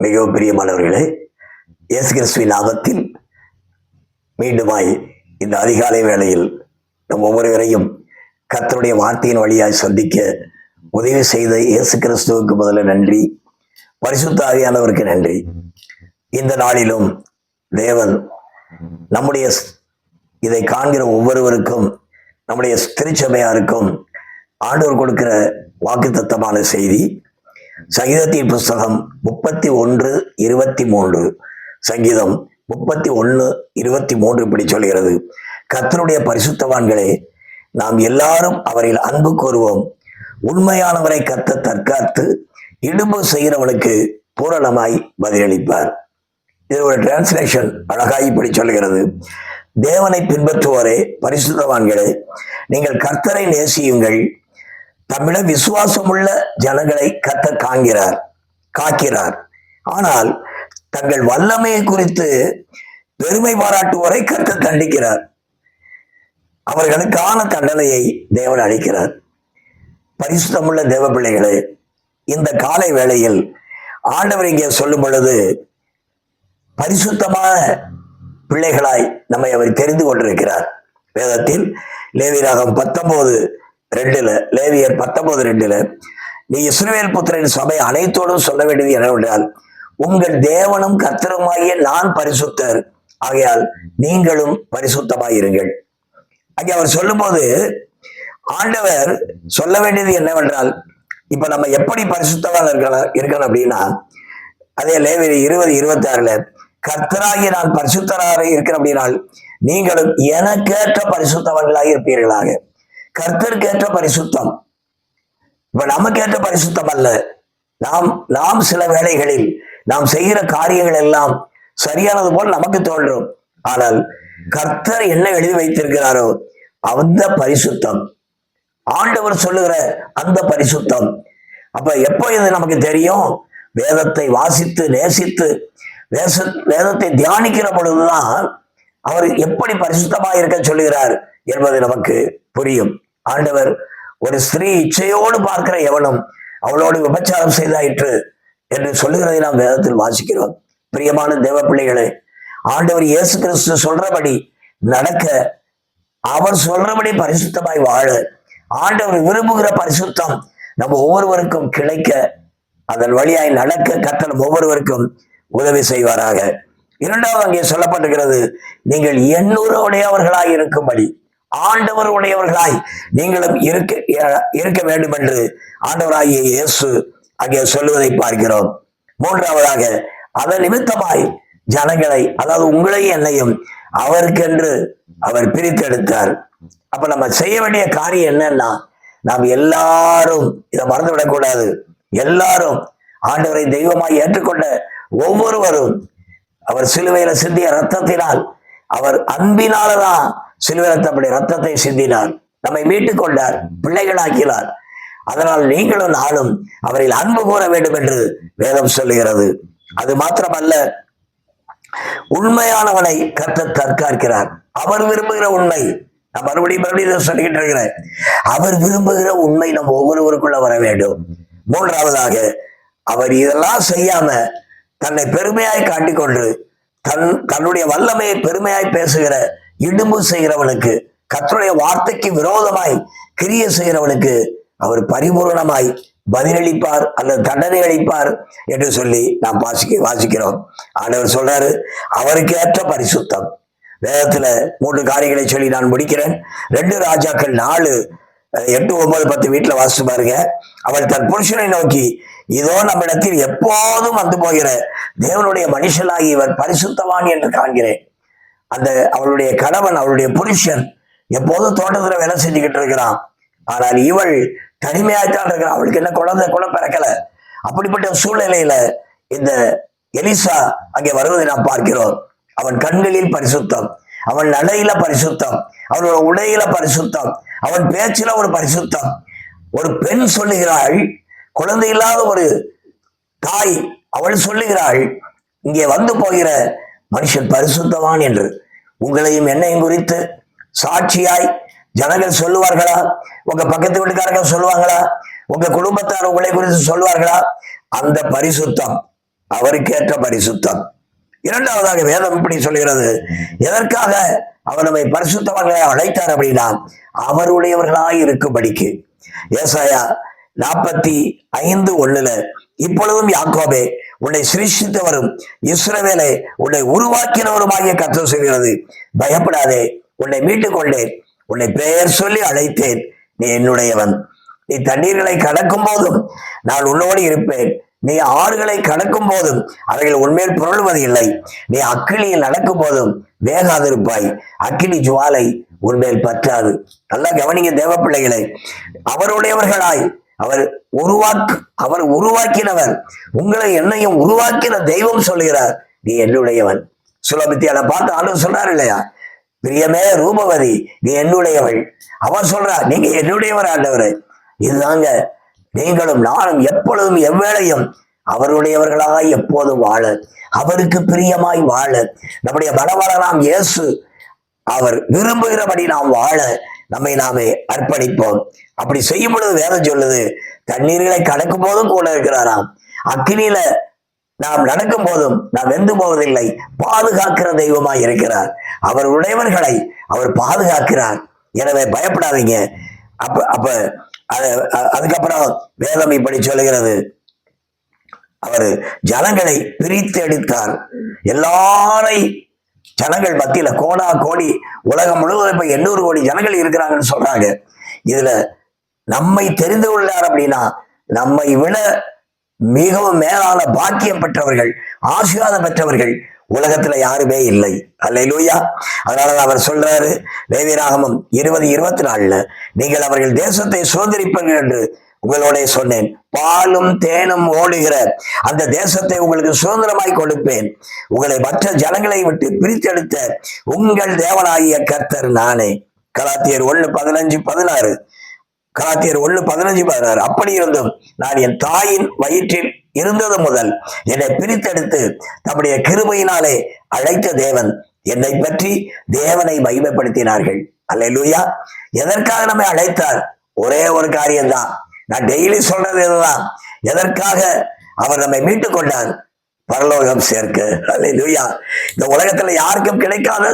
மிகவும் பிரியமானவர்களே இயேசு கிறிஸ்துவின் நாமத்தில் மீண்டுமாய் இந்த அதிகாலை வேளையில் நம் ஒவ்வொருவரையும் கத்தருடைய வார்த்தையின் வழியாய் சந்திக்க உதவி செய்த இயேசு கிறிஸ்துவுக்கு முதல்ல நன்றி. பரிசுத்த ஆவியானவருக்கு நன்றி. இந்த நாளிலும் தேவன் நம்முடைய இதை காண்கிற ஒவ்வொருவருக்கும் நம்முடைய திருச்சபையாருக்கும் ஆண்டவர் கொடுக்கிற வாக்குத்தத்தமான செய்தி சங்கீதத்தின் புஸ்தகம் முப்பத்தி ஒன்று இருபத்தி மூன்று. சங்கீதம் முப்பத்தி ஒன்று இருபத்தி மூன்று இப்படி சொல்கிறது. கர்த்தருடைய பரிசுத்தவான்களே நாம் எல்லாரும் அவரில் அன்பு கூறுவோம். உண்மையானவரை கத்த தற்காத்து இடும்பு செய்கிறவனுக்கு பூரணமாய் பதிலளிப்பார். இது ஒரு டிரான்ஸ்லேஷன் அழகாய் இப்படி சொல்கிறது. தேவனை பின்பற்றுவோரே பரிசுத்தவான்களே நீங்கள் கர்த்தரை நேசியுங்கள். தம்மிடம் விசுவாசமுள்ள ஜனங்களை கத்த காண்கிறார் காக்கிறார். ஆனால் தங்கள் வல்லமையை குறித்து பெருமை பாராட்டுவோரை கத்த தண்டிக்கிறார். அவர்களுக்கான தண்டனையை தேவன் அளிக்கிறார். பரிசுத்தமுள்ள தேவ பிள்ளைகளே இந்த காலை வேளையில் ஆண்டவர் இங்கே சொல்லும் பொழுது பரிசுத்தமான பிள்ளைகளாய் நம்மை அவர் தெரிந்து கொண்டிருக்கிறார். வேதத்தில் லேவிராகம் பத்தொன்பது ரெண்டுல லேவியர் பத்தொன்பது ரெண்டுல நீ இஸ்ரேல் புத்திரன் சபை அனைத்தோடும் சொல்ல வேண்டியது என்னவென்றால் உங்கள் தேவனும் கத்திரமாகிய நான் பரிசுத்தர். ஆகையால் நீங்களும் பரிசுத்தமாயிருங்கள் அங்கே அவர் சொல்லும்போது ஆண்டவர் சொல்ல வேண்டியது என்னவென்றால் இப்ப நம்ம எப்படி பரிசுத்தமாக இருக்கலாம் இருக்கணும் அப்படின்னா அதே லேவியர் இருபது இருபத்தி ஆறுல கர்த்தராகி நான் பரிசுத்தராக இருக்கிறேன் அப்படின்னால் நீங்களும் எனக்கேற்ற பரிசுத்தவர்களாக இருப்பீர்களாக. கர்த்தருக்கேற்ற பரிசுத்தம். இப்ப நமக்கேற்ற பரிசுத்தம் அல்ல. நாம் நாம் சில வேளைகளில் நாம் செய்கிற காரியங்கள் எல்லாம் சரியானது போல் நமக்கு தோன்றும். ஆனால் கர்த்தர் என்ன எழுதி வைத்திருக்கிறாரோ அந்த பரிசுத்தம். ஆண்டவர் சொல்லுகிற அந்த பரிசுத்தம். அப்ப எப்போ இது நமக்கு தெரியும்? வேதத்தை வாசித்து நேசித்து வேச வேதத்தை தியானிக்கிற பொழுதுதான் அவர் எப்படி பரிசுத்தமாக இருக்க சொல்லுகிறார் என்பது நமக்கு புரியும். ஆண்டவர் ஒரு ஸ்திரீ இச்சையோடு பார்க்கிற எவனும் அவளோடு விபச்சாரம் செய்தாயிற்று என்று சொல்லுகிறதை நாம் வேதத்தில் வாசிக்கிறோம். பிரியமான தேவ பிள்ளைகளே ஆண்டவர் இயேசு கிறிஸ்து சொல்றபடி நடக்க அவர் சொல்றபடி பரிசுத்தமாய் வாழ ஆண்டவர் விரும்புகிற பரிசுத்தம் நம்ம ஒவ்வொருவருக்கும் கிடைக்க அதன் வழியாய் நடக்க கர்த்தர் ஒவ்வொருவருக்கும் உதவி செய்வாராக. இரண்டாவது அங்கே சொல்லப்பட்டிருக்கிறது நீங்கள் எண்ணூறு உடையவர்களாய் இருக்கும்படி. ஆண்டவர் உடையவர்களாய் நீங்களும் இருக்க இருக்க வேண்டும் என்று ஆண்டவராகிய இயேசு அங்கே சொல்லுவதை பார்க்கிறோம். மூன்றாவதாக அதன் நிமித்தமாய் ஜனங்களை அதாவது உங்களையும் என்னையும் அவருக்கென்று அவர் பிரித்தெடுத்தார். அப்ப நம்ம செய்ய வேண்டிய காரியம் என்னன்னா நாம் எல்லாரும் இதை மறந்து விடக்கூடாது எல்லாரும் ஆண்டவரை தெய்வமாய் ஏற்றுக்கொண்ட ஒவ்வொருவரும் அவர் சிலுவையில சிந்திய ரத்தத்தினால் அவர் அன்பினாலதான் சிலுவையில் தம்முடைய ரத்தத்தை சிந்தினார். நம்மை மீட்டுக் கொண்டார் பிள்ளைகளாக்கினார். அதனால் நீங்களும் நானும் அவரில் அன்பு கூற வேண்டும் என்று வேதம் சொல்லுகிறது. அது மாத்திரமல்ல உண்மையானவனை கத்த தற்காக்கிறார். அவர் விரும்புகிற உண்மை நான் மறுபடியும் மறுபடியும் சொல்லிக்கிட்டு இருக்கிறேன். அவர் விரும்புகிற உண்மை நம்ம ஒவ்வொருவருக்குள்ள வர வேண்டும். மூன்றாவதாக அவர் இதெல்லாம் செய்யாம தன்னை பெருமையாய் காட்டிக்கொண்டு தன் தன்னுடைய வல்லமையை பெருமையாய் பேசுகிற இடும்பு செய்கிறவனுக்கு கத்தருடைய வார்த்தைக்கு விரோதமாய் கிரிய செய்கிறவனுக்கு அவர் பரிபூர்ணமாய் பதிலளிப்பார் அல்லது தண்டனை அளிப்பார் என்று சொல்லி நாம் வாசிக்க வாசிக்கிறோம். ஆண்டவர் சொல்றாரு அவருக்கு ஏற்ற பரிசுத்தம். வேதத்துல மூன்று காரியங்களை சொல்லி நான் முடிக்கிறேன். ரெண்டு ராஜாக்கள் நாலு எட்டு ஒன்பது பத்து வீட்டுல வாசிச்சு பாருங்க. அவள் தன் புருஷனை நோக்கி இதோ நம்மிடத்தில் எப்போதும் வந்து போகிற தேவனுடைய மனுஷனாகி இவர் பரிசுத்தவான் என்று காண்கிறேன். அந்த அவளுடைய கணவன் அவளுடைய புருஷன் எப்போதும் தோட்டத்துல வேலை செஞ்சுக்கிட்டு இருக்கிறான். ஆனால் இவள் தனிமையாய்த்தான் இருக்கிறான். அவளுக்கு என்ன குழந்தை கூட பிறக்கல. அப்படிப்பட்ட சூழ்நிலையில இந்த எலிசா அங்கே வருவதை நாம் பார்க்கிறோம். அவன் கண்களில் பரிசுத்தம் அவன் நடையில பரிசுத்தம் அவனோட உடையில பரிசுத்தம் அவன் பேச்சில ஒரு பரிசுத்தம். ஒரு பெண் சொல்லுகிறாள் குழந்தை இல்லாத ஒரு தாய் அவள் சொல்லுகிறாள் இங்கே வந்து போகிற மனுஷன் பரிசுத்தவான் என்று உங்களையும் என்னையும் குறித்து சாட்சியாய் ஜனங்கள் சொல்லுவார்களா? உங்க பக்கத்து வீட்டுக்காரங்க சொல்லுவாங்களா? உங்க குடும்பத்தார் உங்களை குறித்து சொல்வார்களா அந்த பரிசுத்தம் அவருக்கேற்ற பரிசுத்தம். இரண்டாவதாக வேதம் இப்படி சொல்கிறது. எதற்காக அவர் நம்மை பரிசுத்தவர்களை அழைத்தார் அப்படின்னா அவருடையவர்களாய் இருக்கும்படிக்கு. ஏசாயா நாற்பத்தி ஐந்து ஒண்ணுல இப்பொழுதும் யாக்கோபே உன்னை சிருஷித்தவரும் இஸ்ரவேலை உன்னை உருவாக்கினவருமாகிய கத்தம் சொல்கிறது. பயப்படாதே உன்னை மீட்டுக் கொண்டேன் உன்னை பெயர் சொல்லி அழைத்தேன். நீ என்னுடையவன். நீ தண்ணீர்களை கடக்கும் போதும் நான் உன்னோடு இருப்பேன். நீ ஆறுகளை கடக்கும் போதும் அவைகள் உண்மையில் புரளுவது இல்லை. நீ அக்கினியில் நடக்கும் போதும் வேகாதிருப்பாய். அக்கினி ஜுவாலை உன்மேல் பற்றாது. நல்லா கவனிங்க தேவ பிள்ளைகளை அவருடையவர்களாய் அவர் உருவாக்கு அவர் உருவாக்கினவர். உங்களை என்னையும் உருவாக்கின தெய்வம் சொல்லுகிறார். நீ என்னுடையவன். சுலபித்தியான பார்த்து ஆளு சொன்னார் இல்லையா? பிரியமே ரூபவதி நீ என்னுடையவள். அவர் சொல்றா நீங்க என்னுடையவர் ஆண்டவர். இதுதாங்க நீங்களும் நானும் எப்பொழுதும் எவ்வேளையும் அவருடையவர்களாக எப்போதும் வாழ அவருக்கு பிரியமாய் வாழ. நம்முடைய பலவளராம் இயேசு அவர் விரும்புகிறபடி நாம் வாழ நம்மை நாமே அர்ப்பணிப்போம். அப்படி செய்யும் பொழுது வேதம் சொல்லுது தண்ணீர்களை கடக்கும் போதும் கூட இருக்கிறாராம். அக்னியில நாம் நடக்கும் போதும் நாம் வெந்து போவதில்லை பாதுகாக்கிற தெய்வமாய் இருக்கிறார். அவர் உடையவர்களை அவர் பாதுகாக்கிறார். எனவே பயப்படாதீங்க. அப்ப அப்ப அதுக்கப்புறம் வேதம் இப்படி சொல்லுகிறது. அவர் ஜனங்களை பிரித்து எடுத்தார் எல்லாரை ஜனங்கள் மத்தியில கோடா கோடி உலகம் முழுவதும் இப்ப எண்ணூறு கோடி ஜனங்கள் இருக்கிறாங்கன்னு சொல்றாங்க. இதுல நம்மை தெரிந்து கொள்ளார் அப்படின்னா நம்மை விட மிகவும் மேலான பாக்கியம் பெற்றவர்கள் ஆசீர்வாதம் பெற்றவர்கள் உலகத்துல யாருமே இல்லை. அல்லையிலூயா அதனால அவர் சொல்றாரு வேதிராகமம் இருபது இருபத்தி நாலுல நீங்கள் அவர்கள் தேசத்தை சுதந்திரிப்பீர்கள் என்று உங்களோட சொன்னேன். பாலும் தேனும் ஓடுகிற அந்த தேசத்தை உங்களுக்கு சுதந்திரமாய் கொடுப்பேன். உங்களை மற்ற ஜனங்களை விட்டு பிரித்தெடுத்த உங்கள் தேவனாகிய கர்த்தர் நானே. கலாத்தியர் ஒண்ணு பதினஞ்சு பதினாறு. கலாத்தியர் ஒண்ணு பதினஞ்சு பதினாறு. அப்படி இருந்தும் நான் என் தாயின் வயிற்றில் இருந்தது முதல் என்னை பிரித்தெடுத்து தம்முடைய கிருபையினாலே அழைத்த தேவன். என்னை பற்றி தேவனை மகிமைப்படுத்தினார்கள். அல்லேலூயா. எதற்காக நம்மை அழைத்தார்? ஒரே ஒரு காரியம்தான். நான் டெய்லி சொல்றது இதுதான். எதற்காக? அவர் நம்மை மீட்டுக் கொண்டார். பரலோகம் சேர்க்க. அல்லேலூயா இந்த உலகத்துல யாருக்கும் கிடைக்காத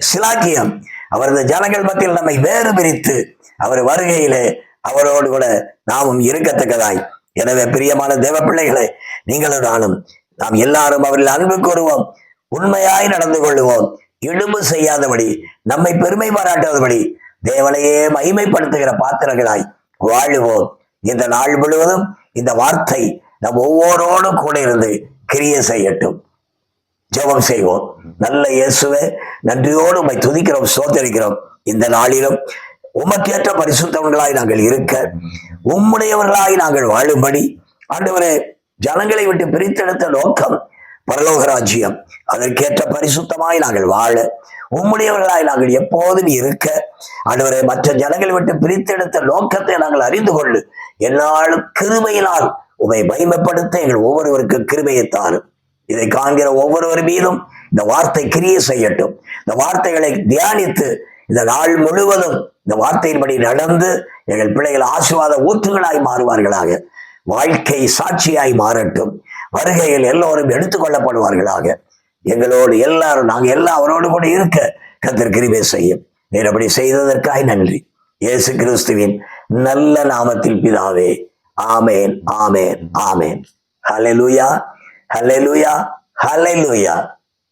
சிலாக்கியம். அவரது ஜனங்கள் மத்தியில் நம்மை வேறு பிரித்து அவர் வருகையிலே அவரோடு கூட நாமும் இருக்கத்தக்கதாய். எனவே பிரியமான தேவ பிள்ளைகளை நீங்களும் நானும் நாம் எல்லாரும் அவரில் அன்பு கூறுவோம் உண்மையாய் நடந்து கொள்ளுவோம். இடும்பு செய்யாதபடி நம்மை பெருமை பாராட்டாதபடி தேவனையே மகிமைப்படுத்துகிற பாத்திரங்களாய் வாழுவோம். இந்த நாள் முழுவதும் இந்த வார்த்தை நம் ஒவ்வொருவரோடும் கூட இருந்து கிரிய செய்யட்டும். ஜெபம் செய்வோம். நல்ல இயேசுவே நன்றியோடு உண்மை துதிக்கிறோம் சோதரிக்கிறோம் இந்த நாளிலும் உமக்கேற்ற பரிசுத்தவர்களாய் நாங்கள் இருக்க உம்முடையவர்களாய் நாங்கள் வாழும்படி ஆண்டவரே ஜனங்களை விட்டு பிரித்தெடுத்த நோக்கம் பரலோகராஜ்யம். அதற்கேற்ற பரிசுத்தமாய் நாங்கள் வாழ உம்முடையவர்களாய் நாங்கள் எப்போதும் இருக்க. ஆண்டவரே மற்ற ஜனங்களை விட்டு பிரித்தெடுத்த நோக்கத்தை நாங்கள் அறிந்து கொள்ளு. என்னாலும் கிருமையினால் உமை மகிமைப்படுத்த எங்கள் ஒவ்வொருவருக்கும் கிருமையை தாரும். இதை காண்கிற ஒவ்வொருவர் மீதும் இந்த வார்த்தை கிரிய செய்யட்டும். இந்த வார்த்தைகளை தியானித்து இந்த நாள் முழுவதும் இந்த வார்த்தையின்படி நடந்து எங்கள் பிள்ளைகள் ஆசீர்வாத ஊற்றுகளாய் மாறுவார்களாக. வாழ்க்கை சாட்சியாய் மாறட்டும். வருகையில் எல்லோரும் எடுத்துக்கொள்ளப்படுவார்களாக எங்களோடு எல்லாரும் நாங்கள் எல்லாம் அவரோடு கூட இருக்க கத்தர் கிருபை செய்யும். நீர் அப்படி செய்ததற்காய் நன்றி. இயேசு கிறிஸ்துவின் நல்ல நாமத்தில் பிதாவே. ஆமேன் ஆமேன் ஆமேன். ஹலெலுயா ஹலெலுயா ஹலெலுயா